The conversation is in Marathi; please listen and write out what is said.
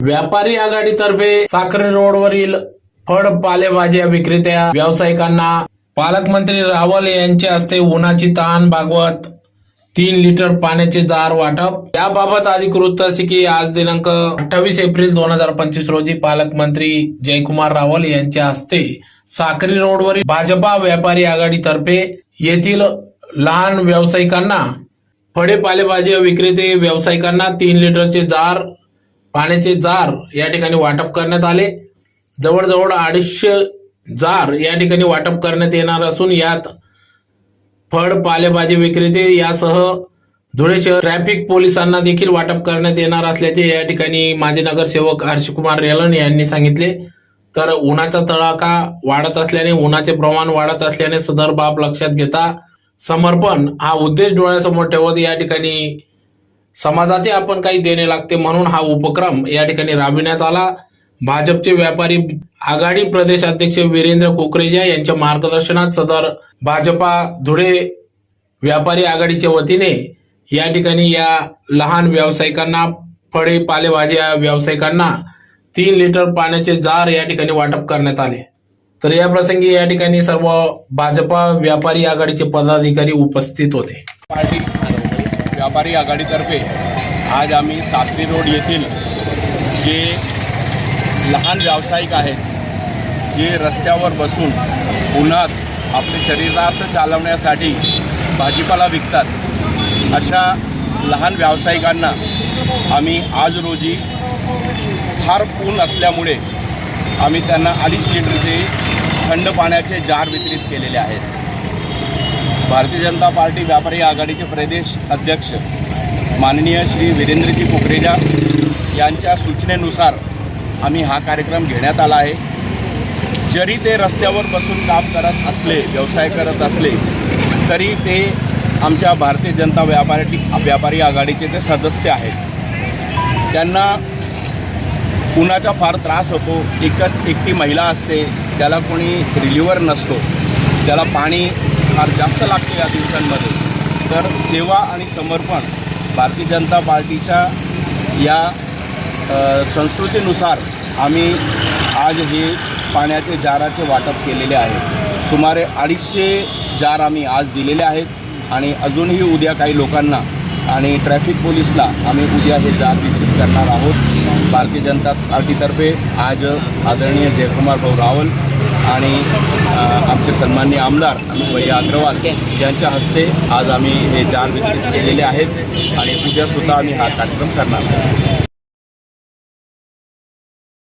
व्यापारी आघाडीतर्फे साखरे रोडवरील फळ पालेभाज्या विक्रेत्या व्यावसायिकांना पालकमंत्री रावल यांच्या हस्ते उन्हाची ताण भागवत तीन लिटर पाण्याचे जार वाटप. याबाबत अधिकृत असे की आज दिनांक अठ्ठावीस एप्रिल दोन हजार पंचवीस रोजी पालकमंत्री जयकुमार रावल यांच्या हस्ते साखरी रोडवरील भाजपा व्यापारी आघाडीतर्फे येथील लहान व्यावसायिकांना फळे पालेभाजी विक्रेते व्यावसायिकांना तीन लिटरचे जार पाण्याचे जार या ठिकाणी वाटप करण्यात आले. जवळजवळ अडीचशे जार या ठिकाणी वाटप करण्यात येणार असून यात फळ पालेभाजी विक्रेते यासह धुळे शहर ट्रॅफिक पोलिसांना देखील वाटप करण्यात येणार असल्याचे या ठिकाणी माजी नगरसेवक हर्षकुमार रेलन यांनी सांगितले. तर उन्हाचा तडाखा वाढत असल्याने उन्हाचे प्रमाण वाढत असल्याने सदर बाब लक्षात घेता समर्पण हा उद्देश डोळ्यासमोर ठेवत या ठिकाणी समाजाचे आपण काही देणे लागते म्हणून हा उपक्रम या ठिकाणी राबविण्यात आला. भाजपचे व्यापारी आघाडी प्रदेश अध्यक्ष वीरेंद्र कुकरेजा यांच्या मार्गदर्शनात सदर भाजपा धुळे व्यापारी आघाडीच्या वतीने या ठिकाणी या लहान व्यावसायिकांना फळे पालेभाज्या व्यावसायिकांना तीन लिटर पाण्याचे जार या ठिकाणी वाटप करण्यात आले. तर या प्रसंगी या ठिकाणी सर्व भाजपा व्यापारी आघाडीचे पदाधिकारी उपस्थित होते. पार्टी व्यापारी आघाडीतर्फे आज आम्ही सातवी रोड येथील जे लहान व्यावसायिक आहेत जे रस्त्यावर बसून उन्हात आपले शरीरार्थ चालवण्यासाठी भाजीपाला विकतात अशा लहान व्यावसायिकांना आम्ही आज रोजी फार ऊन असल्यामुळे आम्ही त्यांना अडीच लिटरचे थंड पाण्याचे जार वितरित केलेले आहेत. भारतीय जनता पार्टी व्यापारी आघाडीचे प्रदेश अध्यक्ष माननीय श्री वीरेंद्रजी कुकरेजा यांच्या सूचनेनुसार आम्ही हा कार्यक्रम घेण्यात आला आहे. जरी ते रस्त्यावर बसून काम करत असले व्यवसाय करत असले तरी ते आमच्या भारतीय जनता व्यापारी व्यापारी आघाडीचे ते सदस्य आहेत त्यांना उन्हाचा फार त्रास होतो. एकच एकटी महिला असते त्याला कोणी रिलिव्हर नसतो. त्याला पाणी फार जास्त लागते या दिवसांमध्ये. तर सेवा आणि समर्पण भारतीय जनता पार्टीच्या या संस्कृतीनुसार आम्ही आज हे पाण्याचे जाराचे वाटप केलेले आहे. सुमारे अडीचशे जार आम्ही आज दिलेले आहेत आणि अजूनही उद्या काही लोकांना आणि ट्रॅफिक पोलीसला आम्ही उद्या हे जार वितरित करणार आहोत. भारतीय जनता पार्टीतर्फे आज आदरणीय जयकुमार भाऊ रावल आणि आमचे सन्माननीय आमदार भैया अग्रवाल यांच्या हस्ते आज आम्ही हे जार वितरित केलेले आहेत आणि उद्यासुद्धा आम्ही हा कार्यक्रम करणार आहोत.